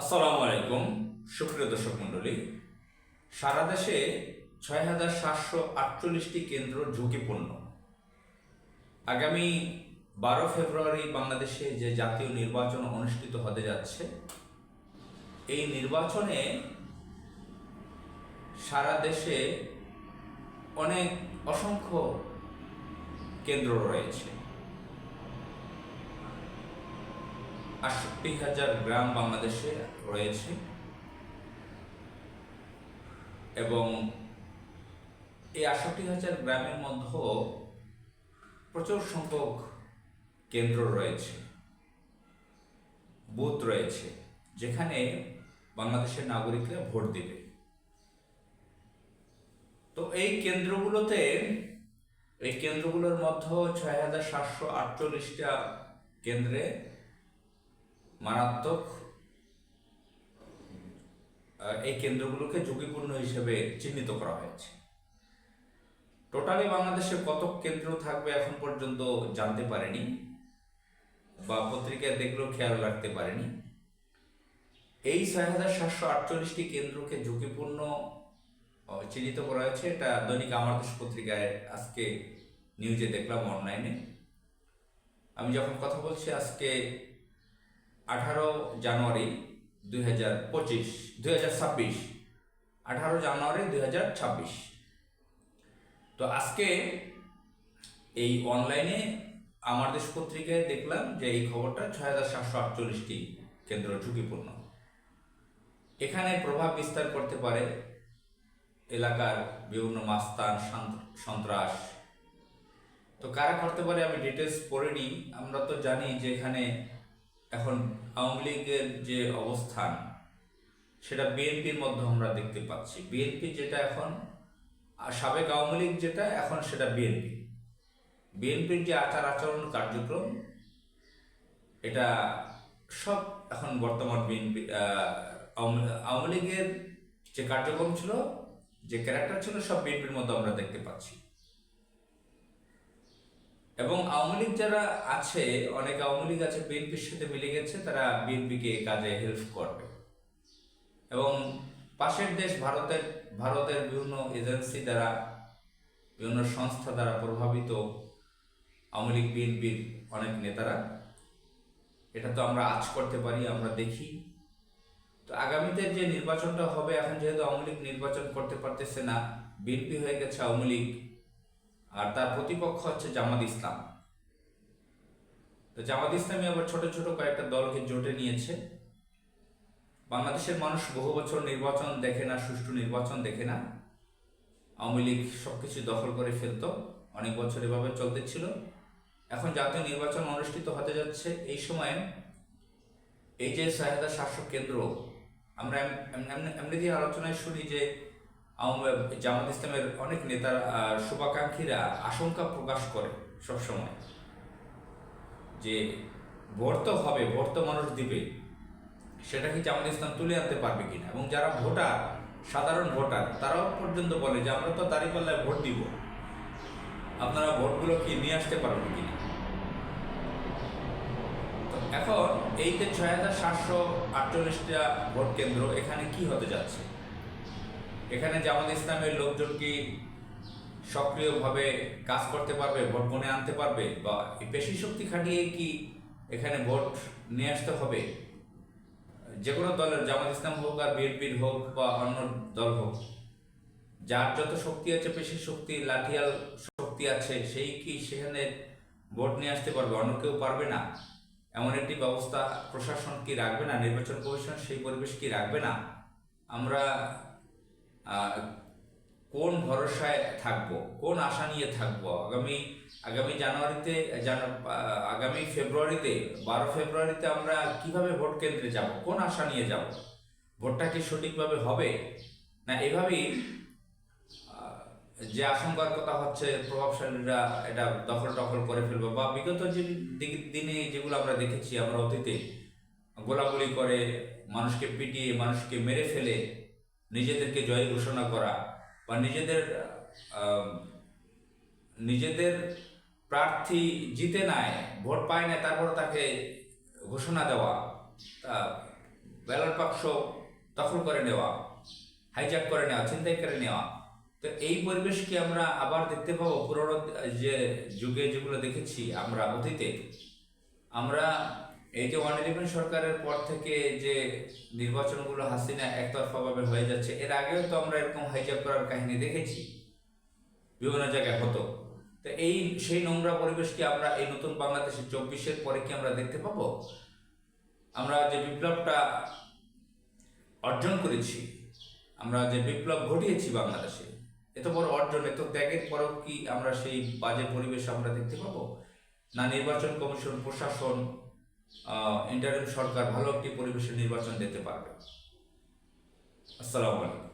আসসালামু আলাইকুম, সুপ্রিয় দর্শক মণ্ডলী। সারা দেশে ছয় হাজার সাতশো আটচল্লিশটি কেন্দ্র ঝুঁকিপূর্ণ। আগামী বারো ফেব্রুয়ারি বাংলাদেশে যে জাতীয় নির্বাচন অনুষ্ঠিত হতে যাচ্ছে, এই নির্বাচনে সারা দেশে অনেক অসংখ্য কেন্দ্র রয়েছে। আটষট্টি হাজার গ্রাম বাংলাদেশে রয়েছে। এবং এই আটষট্টি হাজার গ্রামের মধ্যে প্রচুর সংখ্যক কেন্দ্র রয়েছে, বুথ রয়েছে, যেখানে বাংলাদেশের নাগরিকরা ভোট দেবে। তো এই কেন্দ্রগুলোতে, এই কেন্দ্রগুলোর মধ্যে ছয় হাজার সাতশো আটচল্লিশটা কেন্দ্রে মারাত্মক এই কেন্দ্রগুলোকে ঝুঁকিপূর্ণ হিসেবে চিহ্নিত করা হয়েছে। টোটালি বাংলাদেশে কত কেন্দ্র থাকবে এখন পর্যন্ত জানতে পারেনি বা পত্রিকায় দেখলেও খেয়াল রাখতে পারেনি। এই ছয় হাজার সাতশো আটচল্লিশটি কেন্দ্রকে ঝুঁকিপূর্ণ চিহ্নিত করা হয়েছে। এটা দৈনিক আমার দেশ পত্রিকায় আজকে নিউজে দেখলাম অনলাইনে আমি যখন কথা বলছি, আজকে আঠারো জানুয়ারি দুই হাজার পঁচিশ, দুই হাজার ছাব্বিশ, আঠারো জানুয়ারি দুই হাজার ছাব্বিশ। তো আজকে এই অনলাইনে আমার দেশ পত্রিকায় দেখলাম যে এই খবরটা ছয় হাজার সাতশো আটচল্লিশটি কেন্দ্র ঝুঁকিপূর্ণ। এখানে প্রভাব বিস্তার করতে পারে এলাকার বিভিন্ন মাস্তান সন্ত্রাস। তো কারা করতে পারে আমি ডিটেলস পড়ে নিই। আমরা তো জানি যে এখানে এখন আওয়ামী লীগের যে অবস্থান, সেটা বিএনপির মধ্যে আমরা দেখতে পাচ্ছি। বিএনপি যেটা এখন সাবেক আওয়ামী লীগ যেটা, এখন সেটা বিএনপি। বিএনপির যে আচার আচরণ কার্যক্রম, এটা সব এখন বর্তমান বিএনপি আওয়ামী লীগের যে কার্যক্রম ছিল, যে ক্যারেক্টার ছিল, সব বিএনপির মধ্যে আমরা দেখতে পাচ্ছি। এবং আওয়ামী লীগ যারা আছে, অনেক আওয়ামী লীগ আছে, বিএনপির সাথে মিলে গেছে, তারা বিএনপিকে কাজে হেল্প করবে। এবং পাশের দেশ ভারতের ভারতের বিভিন্ন এজেন্সি দ্বারা, বিভিন্ন সংস্থা দ্বারা প্রভাবিত আওয়ামী লীগ, বিএনপির অনেক নেতারা। এটা তো আমরা আজ করতে পারি, আমরা দেখি। তো আগামীতে যে নির্বাচনটা হবে, এখন যেহেতু আওয়ামী লীগ নির্বাচন করতে পারতেছে না, বিএনপি হয়ে গেছে আওয়ামী লীগ। আর তার প্রতিপক্ষ হচ্ছে জামাত ইসলাম। তো জামাত ইসলামী আবার ছোট ছোট কয়েকটা দলকে জোটে নিয়েছে। বাংলাদেশের মানুষ বহু বছর নির্বাচন দেখে না, সুষ্ঠু নির্বাচন দেখে না। আওয়ামী লীগ সবকিছু দখল করে ফেলতো, অনেক বছর এভাবে চলতে ছিল। এখন জাতীয় নির্বাচন অনুষ্ঠিত হতে যাচ্ছে এই সময়ে। এই যে ছয় শাসক কেন্দ্র, আমরা এম- এম- এমনি- দিয়ে আলোচনায় শুনি যে জামাত ইসলামের অনেক নেতার শুভাকাঙ্ক্ষীরা আশঙ্কা প্রকাশ করে সবসময় যে ভোট তো হবে, ভোট তো মানুষ দিবে। সেটা কি জামাত ইসলাম তুলে আনতে পারবে কিনা? এবং যারা ভোটার, সাধারণ ভোটার, তারাও পর্যন্ত বলে যে আমরা তো দাঁড়িপাল্লায় ভোট দিব। আপনারা ভোটগুলো কি নিয়ে আসতে পারবেন কিনা? এখন এই যে ছয় হাজার সাতশো আটচল্লিশটা ভোট কেন্দ্র, এখানে কি হতে যাচ্ছে? এখানে জামাত ইসলামের লোকজন কি সক্রিয়ভাবে কাজ করতে পারবে, ভোট গণে আনতে পারবে? বা পেশি শক্তি খাটিয়ে কি এখানে ভোট নিয়ে আসতে হবে? যে কোনো দলের, জামাত ইসলাম হোক আর বিএনপির হোক বা অন্য দল হোক, যার যত শক্তি আছে, পেশি শক্তি, লাঠিয়াল শক্তি আছে, সেই কি সেখানে ভোট নিয়ে আসতে পারবে? অন্য কেউ পারবে না? এমন একটি ব্যবস্থা প্রশাসন কি রাখবে না? নির্বাচন কমিশন সেই পরিবেশ কি রাখবে না? আমরা কোন ভরসায় থাকব? কোন আশা নিয়ে থাকব? আগামী আগামী জানুয়ারিতে, জানু- আগামী ফেব্রুয়ারিতে, বারো ফেব্রুয়ারিতে আমরা কীভাবে ভোট কেন্দ্রে যাব? কোন আশা নিয়ে যাব? ভোটটা কি সঠিকভাবে হবে? না, এভাবেই যে আশঙ্কার কথা হচ্ছে, প্রভাবশালীরা এটা দখল টখল করে ফেলবে বা বিগত যে দিনে যেগুলো আমরা দেখেছি, আমরা অতীতে গোলাগুলি করে মানুষকে পিটিয়ে, মানুষকে মেরে ফেলে নিজেদেরকে জয় ঘোষণা করা বা নিজেদের নিজেদের প্রার্থী জিতে নেয়, ভোট পায় না তারপর তাকে ঘোষণা দেওয়া, তা ব্যালট বাক্স দখল করে নেওয়া হাইজ্যাক করে নেওয়া, ছিনতাই করে নেওয়া। তো এই পরিবেশ কি আমরা আবার দেখতে পাবো পুরোনো যে যুগে যেগুলো দেখেছি আমরা অতীতে। আমরা এই যে ইলেভেন সরকারের পর থেকে যে নির্বাচনগুলো হাসিনা একতরফাভাবে হয়ে যাচ্ছে, এর আগেও তো আমরা এরকম হাইজ্যাক করার কাহিনী দেখেছি। বিভিন্ন জায়গায় হতো। তো এই সেই নোংরা পরিবেশ কি আমরা এই নতুন বাংলাদেশের চব্বিশের পরে কি আমরা দেখতে পাবো? আমরা যে বিপ্লবটা অর্জন করেছি, আমরা যে বিপ্লব ঘটিয়েছি বাংলাদেশে, এত বড় অর্জন, এত ত্যাগের পরেও কি আমরা সেই বাজে পরিবেশ আমরা দেখতে পাবো? না নির্বাচন কমিশন, প্রশাসন ইন্টারিম সরকার ভালো একটি পরিবেশের নির্বাচন দিতে পারবে। আসসালামু আলাইকুম।